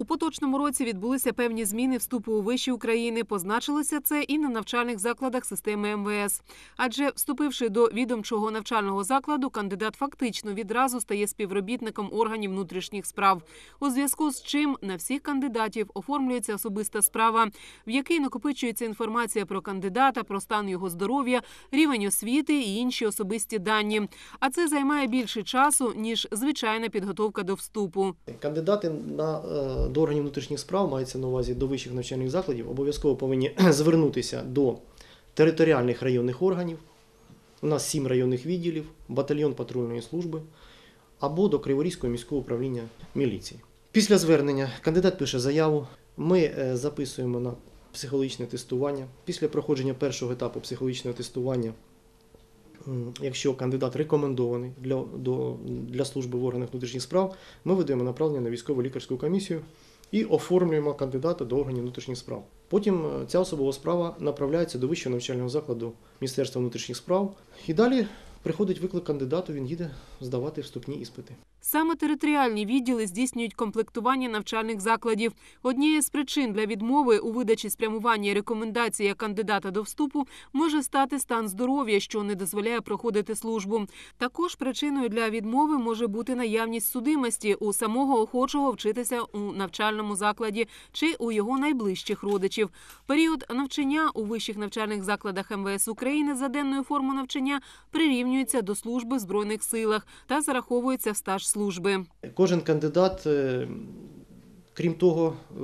У поточному році відбулися певні зміни вступу у виші України. Позначилося це і на навчальних закладах системи МВС. Адже вступивши до відомчого навчального закладу, кандидат фактично відразу стає співробітником органів внутрішніх справ. У зв'язку з чим на всіх кандидатів оформлюється особиста справа, в якій накопичується інформація про кандидата, про стан його здоров'я, рівень освіти і інші особисті дані. А це займає більше часу ніж звичайна підготовка до вступу. Кандидати на, е, до органів внутрішніх справ, мається на увазі до вищих навчальних закладів, обов'язково повинні звернутися до територіальних районних органів. У нас сім районних відділів, батальйон патрульної служби або до Криворізького міського управління міліції. Після звернення кандидат пише заяву. Ми е, записуємо на психологічне тестування. Після проходження першого етапу психологічного тестування Якщо кандидат рекомендований для, до, для служби в органах внутрішніх справ, ми видаємо направлення на військово лікарську комісію і оформлюємо кандидата до органів внутрішніх справ. Потім е, ця особова справа направляється до вищого навчального закладу Міністерства внутрішніх справ. І далі приходить виклик кандидату, він їде здавати вступні іспити. Саме територіальні відділи здійснюють комплектування навчальних закладів. Однією з причин для відмови у видачі спрямування рекомендації кандидата до вступу може стати стан здоров'я, що не дозволяє проходити службу. Також причиною для відмови може бути наявність судимості у самого охочого вчитися у навчальному закладі чи у його найближчих родичів. Період навчання у вищих навчальних закладах МВС України за денною форму навчання прирівнюється до служби в збройних силах та зараховується в стаж служби. Кожен кандидат, е, крім того, е,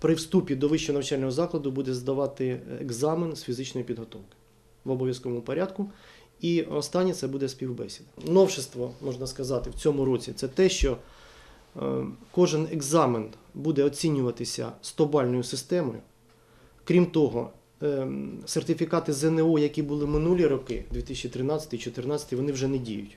при вступі до вищого навчального закладу буде здавати екзамен з фізичної підготовки в обов'язковому порядку. І останнє це буде співбесіда. Новшество, можна сказати, в цьому році це те, що е, кожен екзамен буде оцінюватися 100-бальною системою. Крім того, сертифікати ЗНО, які були минулі роки, 2013-2014, вони вже не діють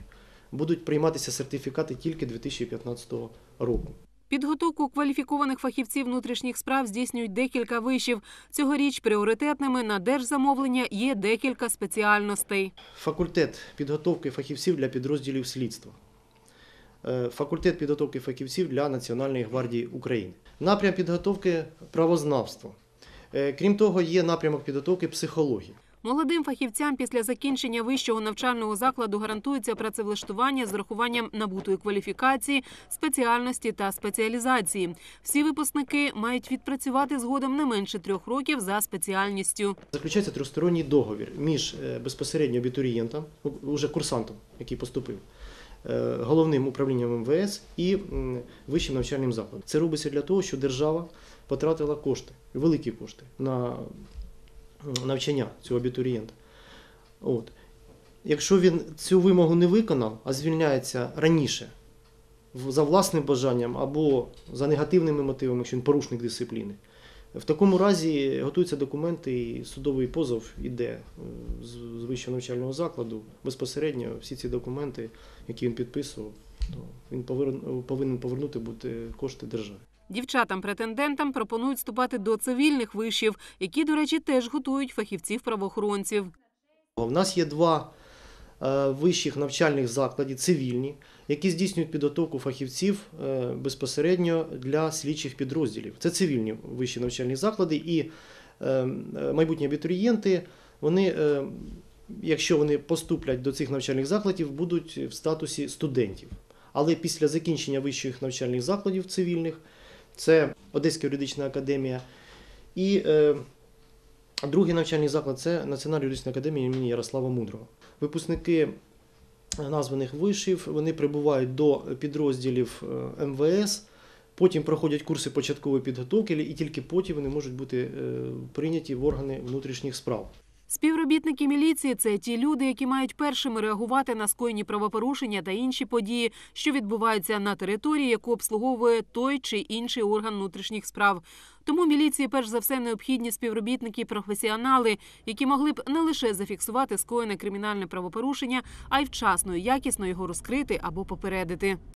будуть прийматися сертифікати тільки 2015 року. Підготовку кваліфікованих фахівців внутрішніх справ здійснюють декілька вишів. Цьогоріч пріоритетними на держзамовлення є декілька спеціальностей. Факультет підготовки фахівців для підрозділів слідства. Е, Факультет підготовки фахівців для Національної гвардії України. Напрям підготовки правознавство. Е, Крім того, є напрямок підготовки психології. Молодим фахівцям після закінчення вищого навчального закладу гарантується працевлаштування з урахуванням набутої кваліфікації, спеціальності та спеціалізації. Всі випускники мають відпрацювати згодом не менше трьох років за спеціальністю. Заключається трьохсторонній договір між е, безпосередньо абітурієнтом, уже курсантом, який поступив, е, головним управлінням МВС і вищим навчальним закладом. Це робиться для того, щоб держава потратила кошти, великі кошти на навчання цього абітурієнта. От. Якщо він цю вимогу не виконав, а звільняється раніше за власним бажанням або за негативними мотивами, якщо він порушник дисципліни, в такому разі готуються документи, і судовий позов іде е, з вищого навчального закладу. Безпосередньо всі ці документи, які він підписував, він повинен, повернути бути кошти державі. Дівчатам-претендентам пропонують вступати до цивільних вишів, які, до речі, теж готують фахівців-правоохоронців. У нас є два е, вищих навчальних заклади, цивільні, які здійснюють підготовку фахівців е, безпосередньо для слідчих підрозділів. Це цивільні вищі навчальні заклади, і е, майбутні абітурієнти, вони, якщо вони поступлять до цих навчальних закладів, будуть в статусі студентів. Але після закінчення вищих навчальних закладів цивільних, це Одеська юридична академія і е, Другий навчальний заклад це Національна юридична академія імені Ярослава Мудрого. Випускники названих вишів вони прибувають до підрозділів е, МВС, потім проходять курси початкової підготовки, і тільки потім вони можуть бути е, прийняті в органи внутрішніх справ. Співробітники міліції це ті люди, які мають першими реагувати на скоєні правопорушення та інші події, що відбуваються на території, яку обслуговує той чи інший орган внутрішніх справ. Тому міліції перш за все необхідні співробітники професіонали, які могли б не лише зафіксувати скоєне кримінальне правопорушення, а й вчасно і якісно його розкрити або попередити.